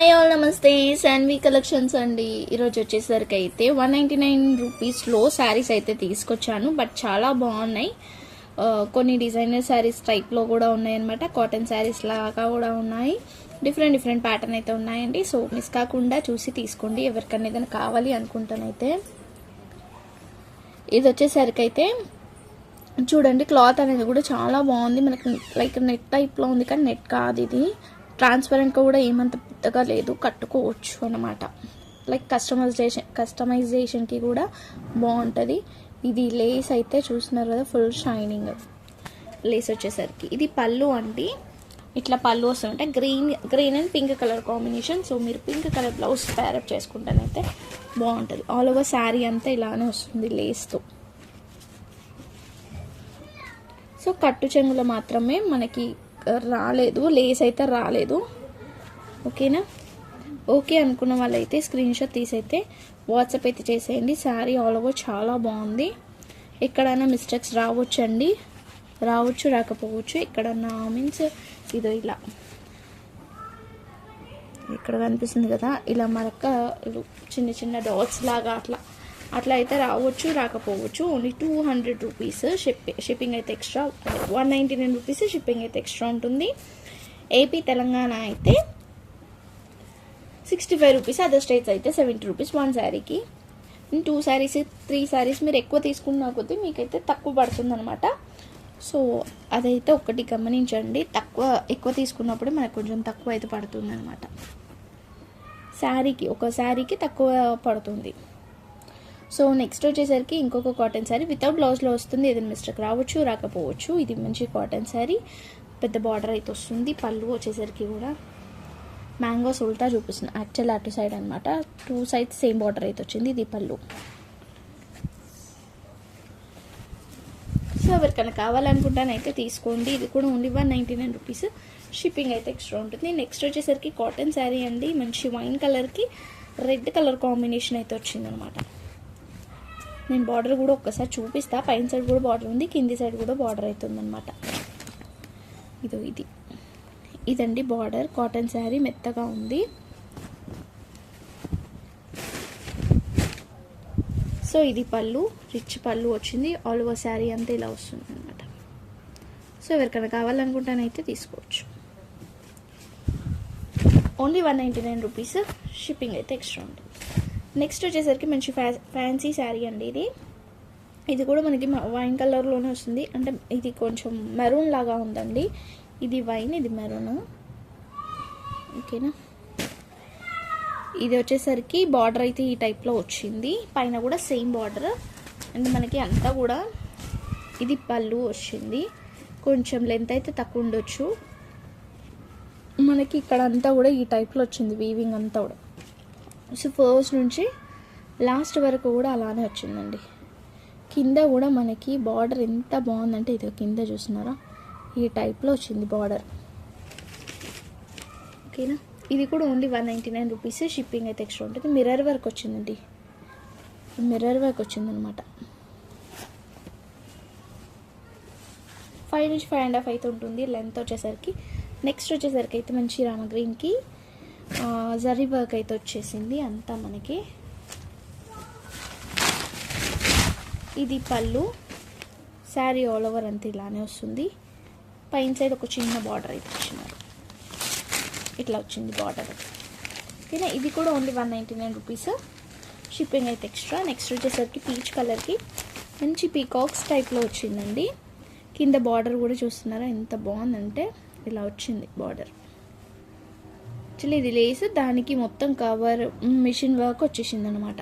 Hi all నమస్తే. Shanvi collections అండి. ఈరోజు వచ్చేసరికి అయితే వన్ నైంటీ నైన్ రూపీస్లో శారీస్ అయితే తీసుకొచ్చాను బట్ చాలా బాగున్నాయి. కొన్ని డిజైనర్ శారీస్ టైప్లో కూడా ఉన్నాయి అనమాట కాటన్ శారీస్ లాగా కూడా ఉన్నాయి. డిఫరెంట్ డిఫరెంట్ ప్యాటర్న్ అయితే ఉన్నాయండి. సో మిస్ కాకుండా చూసి తీసుకోండి. ఎవరికైనా ఏదైనా కావాలి అనుకుంటానైతే. ఇది వచ్చేసరికి అయితే చూడండి క్లాత్ అనేది కూడా చాలా బాగుంది. మనకి లైక్ నెట్ టైప్లో ఉంది కానీ నెట్ కాదు ఇది. ట్రాన్స్పరెంట్గా కూడా ఏమంత పెద్దగా లేదు కట్టుకోవచ్చు అన్నమాట. లైక్ కస్టమైజేషన్ కస్టమైజేషన్కి కూడా బాగుంటుంది. ఇది లేస్ అయితే చూస్తున్నారు కదా ఫుల్ షైనింగ్ లేస్ వచ్చేసరికి. ఇది పళ్ళు అండి. ఇట్లా పళ్ళు వస్తుంటే green green and pink colour combination so మీరు pink colour blouse pair up చేసుకుంటానైతే బాగుంటుంది. ఆల్ ఓవర్ శారీ అంతా ఇలానే వస్తుంది లేస్తో. సో కట్టు చెంగులో మాత్రమే మనకి రాలేదు. లేస్ అయితే రాలేదు. ఓకేనా? ఓకే అనుకున్న వాళ్ళైతే స్క్రీన్ షాట్ తీసైతే వాట్సాప్ అయితే చేసేయండి. శారీ ఆల్ ఓవర్ చాలా బాగుంది. ఎక్కడైనా మిస్టేక్స్ రావచ్చండి. రావచ్చు రాకపోవచ్చు. ఎక్కడన్నా మీన్స్ ఇదో ఇలా. ఇక్కడ కనిపిస్తుంది కదా ఇలా మరక చిన్న చిన్న డాట్స్ లాగా అట్లా. అట్లా అయితే రావచ్చు రాకపోవచ్చు. Only two hundred rupees ship shipping అయితే extra one ninety nine rupees shipping అయితే ఎక్స్ట్రా ఉంటుంది. ఏపీ తెలంగాణ అయితే sixty five rupees other states అయితే సెవెంటీ రూపీస్ వన్ శారీకి. టూ శారీస్ త్రీ శారీస్ మీరు ఎక్కువ తీసుకున్న కొద్దీ మీకైతే తక్కువ పడుతుందనమాట సో అదైతే ఒకటి గమనించండి. తక్కువ ఎక్కువ తీసుకున్నప్పుడు మనకు కొంచెం తక్కువ అయితే పడుతుంది అనమాట శారీకి ఒక శారీకి తక్కువ పడుతుంది. సో నెక్స్ట్ వచ్చేసరికి ఇంకొక కాటన్ శారీ. వితౌట్ బ్లౌజ్లో వస్తుంది. ఏదైనా మిస్టేక్ రావచ్చు రాకపోవచ్చు. ఇది మంచి కాటన్ శారీ. పెద్ద బార్డర్ అయితే వస్తుంది. పళ్ళు వచ్చేసరికి కూడా. మ్యాంగోస్ ఉల్టా చూపిస్తుంది. యాక్చువల్ అటు సైడ్ అనమాట టూ సైడ్స్ సేమ్ బార్డర్ అయితే వచ్చింది. ఇది పళ్ళు. సో ఎవరికైనా కావాలనుకుంటానైతే తీసుకోండి. ఇది కూడా only one ninety nine rupees. Shipping అయితే ఎక్స్ట్రా ఉంటుంది. నెక్స్ట్ వచ్చేసరికి కాటన్ శారీ అండి. మంచి వైన్ కలర్కి రెడ్ కలర్ కాంబినేషన్ అయితే వచ్చిందనమాట నేను బార్డర్ కూడా ఒక్కసారి చూపిస్తా. పైన సైడ్ కూడా బార్డర్ ఉంది. కింది సైడ్ కూడా బార్డర్ అవుతుంది అనమాట ఇదో ఇది. ఇదండి బార్డర్. కాటన్ శారీ మెత్తగా ఉంది. సో ఇది పళ్ళు రిచ్ పళ్ళు వచ్చింది. ఆల్ ఓవర్ శారీ అంతా ఇలా వస్తుంది అనమాట సో ఎవరికైనా కావాలనుకుంటానైతే తీసుకోవచ్చు. Only one ninety nine rupees shipping అయితే ఎక్స్ట్రా ఉంటుంది నెక్స్ట్ వచ్చేసరికి మంచి ఫ్యా ఫ్యాన్సీ శారీ అండి ఇది. ఇది కూడా మనకి వైన్ కలర్లోనే వస్తుంది. అంటే ఇది కొంచెం మెరూన్ లాగా ఉందండి. ఇది వైన్ ఇది మెరూన్. ఓకేనా? ఇది వచ్చేసరికి బార్డర్ అయితే ఈ టైప్లో వచ్చింది. పైన కూడా సేమ్ బార్డర్. అండ్ మనకి అంతా కూడా ఇది పళ్ళు వచ్చింది. కొంచెం లెంత్ అయితే తక్కువ ఉండొచ్చు. మనకి ఇక్కడ అంతా కూడా ఈ టైప్లో వచ్చింది వీవింగ్ అంతా కూడా. సో ఫస్ట్ నుంచి లాస్ట్ వరకు కూడా అలానే వచ్చిందండి. కింద కూడా మనకి బార్డర్ ఎంత బాగుందంటే ఇది కింద చూస్తున్నారా? ఈ టైప్లో వచ్చింది బార్డర్. ఓకేనా? ఇది కూడా only one ninety nine rupees shipping అయితే ఎక్స్ట్రా ఉంటుంది. మిర్రర్ వర్క్ వచ్చిందండి. మిర్రర్ వర్క్ వచ్చిందనమాట ఫైవ్ నుంచి ఫైవ్ అండ్ హాఫ్ అయితే ఉంటుంది లెంత్ వచ్చేసరికి. నెక్స్ట్ వచ్చేసరికి అయితే మంచి రామగ్రీన్కి జరీ వర్క్ అయితే వచ్చేసింది అంతా మనకి. ఇది పళ్ళు. శారీ ఆల్ ఓవర్ అంతా ఇలానే వస్తుంది. పైన సైడ్ ఒక చిన్న బార్డర్ అయితే ఇచ్చినారు. ఇట్లా వచ్చింది బార్డర్ ఓకేనా? ఇది కూడా only one ninety nine rupees shipping అయితే ఎక్స్ట్రా నెక్స్ట్ వచ్చేసరికి పీచ్ కలర్కి మంచి పీకాక్స్ టైప్లో వచ్చిందండి. కింద బార్డర్ కూడా చూస్తున్నారా? ఎంత బాగుందంటే ఇలా వచ్చింది బార్డర్ యాక్చువల్లీ ఇది లేస్ దానికి మొత్తం కవర్ మిషన్ వర్క్ వచ్చేసింది అనమాట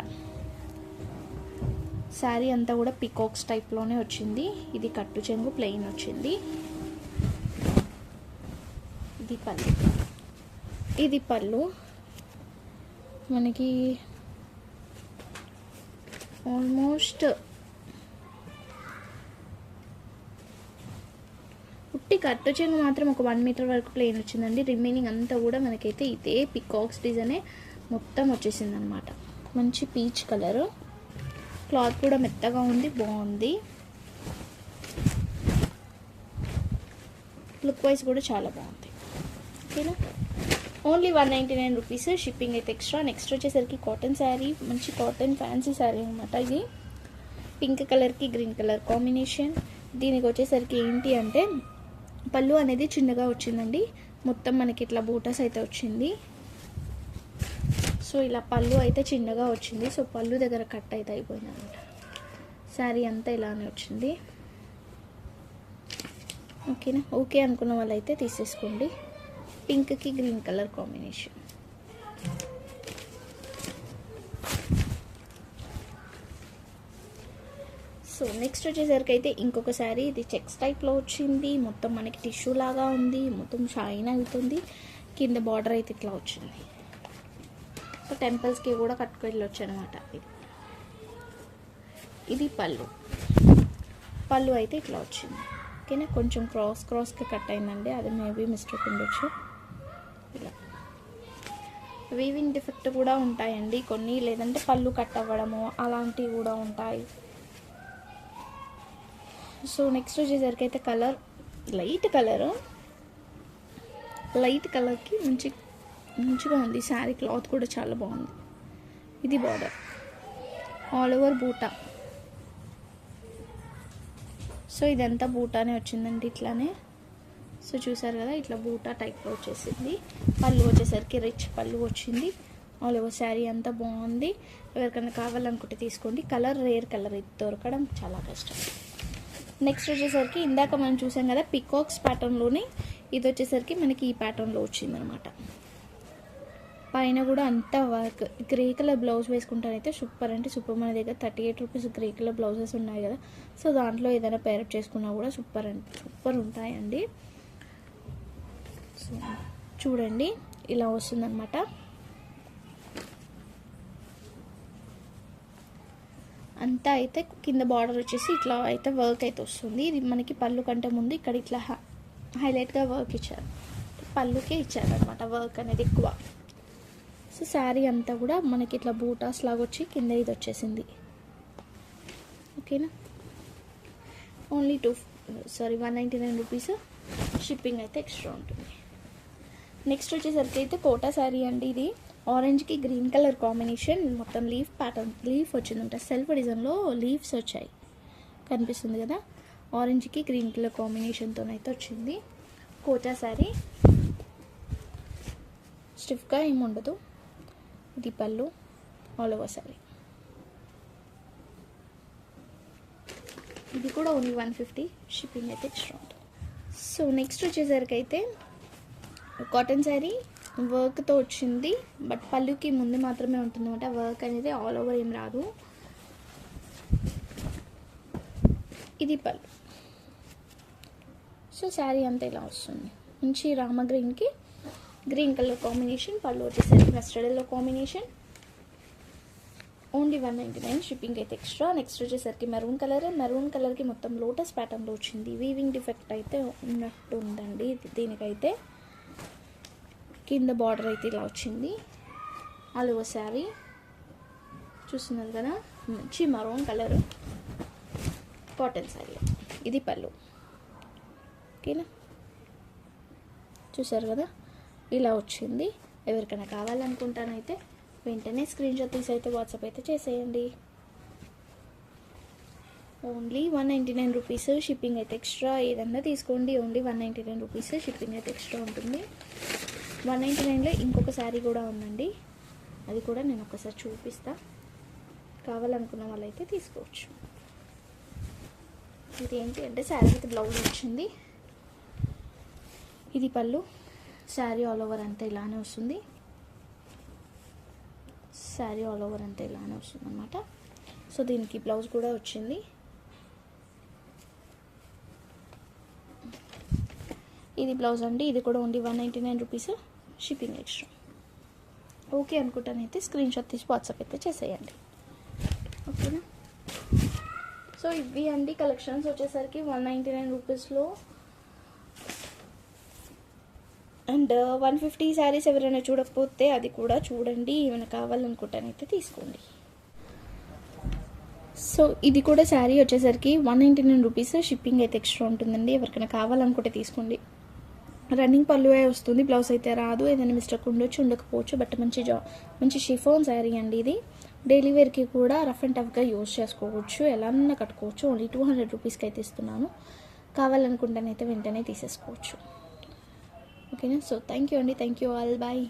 శారీ అంతా కూడా పికాక్స్ టైప్లోనే వచ్చింది. ఇది కట్టు చెంగు ప్లెయిన్ వచ్చింది. ఇది పళ్ళు. ఇది పళ్ళు. మనకి ఆల్మోస్ట్ ఉట్టి కట్టు చెంగు మాత్రం ఒక వన్ మీటర్ వరకు ప్లేన్ వచ్చిందండి. రిమైనింగ్ అంతా కూడా మనకైతే ఇదే పికాక్స్ డిజైనే మొత్తం వచ్చేసింది అనమాట మంచి పీచ్ కలర్. క్లాత్ కూడా మెత్తగా ఉంది బాగుంది. లుక్ వైజ్ కూడా చాలా బాగుంది. ఓకేనా? Only one ninety nine rupees shipping అయితే ఎక్స్ట్రా నెక్స్ట్ వచ్చేసరికి కాటన్ శారీ మంచి కాటన్ ఫ్యాన్సీ శారీ అనమాట ఇది. పింక్ కలర్కి గ్రీన్ కలర్ కాంబినేషన్ దీనికి వచ్చేసరికి ఏంటి అంటే పళ్ళు అనేది చిన్నగా వచ్చిందండి. మొత్తం మనకి ఇట్లా బూటాస్ అయితే వచ్చింది. సో ఇలా పళ్ళు అయితే చిన్నగా వచ్చింది. సో పళ్ళు దగ్గర కట్ అయితే అయిపోయింది అనమాట శారీ అంతా ఇలానే వచ్చింది. ఓకేనా? ఓకే అనుకున్న వాళ్ళైతే తీసేసుకోండి. పింక్కి green colour combination. So next వచ్చేసరికి అయితే ఇంకొక శారీ. ఇది చెక్స్ టైప్లో వచ్చింది. మొత్తం మనకి టిష్యూ లాగా ఉంది. మొత్తం షైన్ అవుతుంది. కింద బార్డర్ అయితే ఇట్లా వచ్చింది. సో టెంపుల్స్కి కూడా కట్టుకు వెళ్ళొచ్చు అనమాట ఇది. ఇది పళ్ళు. పళ్ళు అయితే ఇట్లా వచ్చింది. ఓకేనా? కొంచెం క్రాస్ క్రాస్కి కట్ అయిందండి. అది మేబీ మిస్టేక్ ఉండొచ్చు. ఇలా వీవింగ్ డిఫెక్ట్ కూడా ఉంటాయండి. కొన్ని లేదంటే పళ్ళు కట్ అవ్వడము అలాంటివి కూడా ఉంటాయి. సో నెక్స్ట్ వచ్చేసరికి అయితే కలర్ లైట్ కలర్ లైట్ కలర్కి మంచి మంచిగా ఉంది. శారీ క్లాత్ కూడా చాలా బాగుంది. ఇది బార్డర్ ఆల్ ఓవర్ బూటా. సో ఇదంతా బూటానే వచ్చిందండి ఇట్లానే. సో చూసారు కదా ఇట్లా బూటా టైప్లో వచ్చేసింది. పళ్ళు వచ్చేసరికి రిచ్ పళ్ళు వచ్చింది. ఆల్ ఓవర్ శారీ అంతా బాగుంది. ఎవరికైనా కావాలనుకుంటే తీసుకోండి. కలర్ రేర్ కలర్ ఇది దొరకడం చాలా కష్టం. నెక్స్ట్ వచ్చేసరికి ఇందాక మనం చూసాం కదా పికాక్స్ ప్యాటర్న్లోనే ఇది వచ్చేసరికి మనకి ఈ ప్యాటర్న్లో వచ్చిందనమాట పైన కూడా అంతా వర్క్ గ్రే కలర్ బ్లౌజ్ వేసుకుంటానైతే సూపర్ అంటే సూపర్ మన దగ్గర thirty eight rupees grey colour blouses ఉన్నాయి కదా. సో దాంట్లో ఏదైనా పేరప్ చేసుకున్నా కూడా సూపర్ అంటే సూపర్ ఉంటాయండి. సో చూడండి ఇలా వస్తుందన్నమాట. అంతా అయితే కింద బార్డర్ వచ్చేసి ఇట్లా అయితే వర్క్ అయితే వస్తుంది. ఇది మనకి పళ్ళు కంటే ముందు ఇక్కడ ఇట్లా హైలైట్గా వర్క్ ఇచ్చారు. పళ్ళుకే ఇచ్చారనమాట వర్క్ అనేది ఎక్కువ. సో శారీ అంతా కూడా మనకి ఇట్లా బూటాస్ లాగా వచ్చి కింద ఇది వచ్చేసింది. ఓకేనా? Only two sari one ninety nine rupees shipping అయితే ఎక్స్ట్రా ఉంటుంది. నెక్స్ట్ వచ్చేసరికి అయితే కోటా శారీ అండి ఇది. ఆరెంజ్కి గ్రీన్ కలర్ కాంబినేషన్ మొత్తం లీఫ్ ప్యాటర్న్ లీఫ్ వచ్చిందంట. సెల్ఫ్ డిజైన్లో లీవ్స్ వచ్చాయి. కనిపిస్తుంది కదా? ఆరెంజ్కి గ్రీన్ కలర్ కాంబినేషన్తో అయితే వచ్చింది. కోటా శారీ. స్టిఫ్గా ఏమి ఉండదు. ఇది పళ్ళు ఆల్ ఓవర్ శారీ. ఇది కూడా ఓన్లీ వన్ ఫిఫ్టీ షిప్పింగ్ అయితే ఎక్స్ట్రా ఉంటుంది. సో నెక్స్ట్ వచ్చేసరికి అయితే కాటన్ శారీ వర్క్తో వచ్చింది. బట్ పళ్ళుకి ముందు మాత్రమే ఉంటుంది అనమాట వర్క్ అనేది ఆల్ ఓవర్ ఏం రాదు. ఇది పళ్ళు. సో శారీ అంతా ఇలా వస్తుంది. మంచి రామ గ్రీన్కి గ్రీన్ కలర్ కాంబినేషన్ పళ్ళు వచ్చేసరికి mustard yellow combination. Only one ninety nine shipping అయితే ఎక్స్ట్రా. నెక్స్ట్ వచ్చేసరికి మెరూన్ కలర్. మెరూన్ కలర్కి మొత్తం లోటస్ ప్యాటర్న్లో వచ్చింది. వీవింగ్ డిఫెక్ట్ అయితే ఉన్నట్టు ఉందండి దీనికైతే కింద బార్డర్ అయితే ఇలా వచ్చింది. అలువ శారీ. చూస్తున్నారు కదా? మంచి మరూన్ కలర్. కాటన్ శారీ. ఇది పళ్ళు. ఓకేనా? చూసారు కదా? ఇలా వచ్చింది. ఎవరికైనా కావాలనుకుంటానైతే వెంటనే స్క్రీన్ షాట్ తీసి అయితే వాట్సాప్ అయితే చేసేయండి. Only one ninety nine rupees shipping అయితే ఎక్స్ట్రా ఏదన్నా తీసుకోండి. Only one ninety nine rupees shipping అయితే ఎక్స్ట్రా ఉంటుంది. వన్ నైంటీ నైన్లో ఇంకొక శారీ కూడా ఉందండి. అది కూడా నేను ఒకసారి చూపిస్తా. కావాలనుకున్న వాళ్ళైతే తీసుకోవచ్చు. ఇది ఏంటి అంటే శారీ విత్ బ్లౌజ్ వచ్చింది. ఇది పళ్ళు. శారీ ఆల్ ఓవర్ అంతా ఇలానే వస్తుంది. శారీ ఆల్ ఓవర్ అంతా ఇలానే వస్తుంది అనమాట సో దీనికి బ్లౌజ్ కూడా వచ్చింది. ఇది బ్లౌజ్ అండి. ఇది కూడా ఉంది one ninety nine rupees. Shipping extra okay అనుకుంటానైతే screen shot తీసి వాట్సాప్ అయితే చేసేయండి. ఓకేనా? సో ఇవి అండి కలెక్షన్స్ వచ్చేసరికి వన్ నైంటీ నైన్ రూపీస్లో అండ్ వన్ ఫిఫ్టీ శారీస్ ఎవరైనా చూడకపోతే అది కూడా చూడండి. ఏమైనా కావాలనుకుంటానైతే తీసుకోండి. సో ఇది కూడా శారీ వచ్చేసరికి one ninety nine rupees shipping అయితే ఎక్స్ట్రా ఉంటుందండి. ఎవరికైనా కావాలనుకుంటే తీసుకోండి. రన్నింగ్ పళ్ళువే వస్తుంది బ్లౌజ్ అయితే రాదు ఏదైనా మిస్టేక్ ఉండొచ్చు ఉండకపోవచ్చు బట్ మంచి జా మంచి షిఫోన్ శారీ అండి ఇది. డైలీ వేర్కి కూడా రఫ్ అండ్ టఫ్గా యూజ్ చేసుకోవచ్చు ఎలానన్నా కట్టుకోవచ్చు ఓన్లీ టూ హండ్రెడ్ రూపీస్కి అయితే ఇస్తున్నాను. కావాలనుకుంటేనైతే వెంటనే తీసేసుకోవచ్చు. ఓకేనా? సో థ్యాంక్ యూ అండి థ్యాంక్ యూ ఆల్ బాయ్.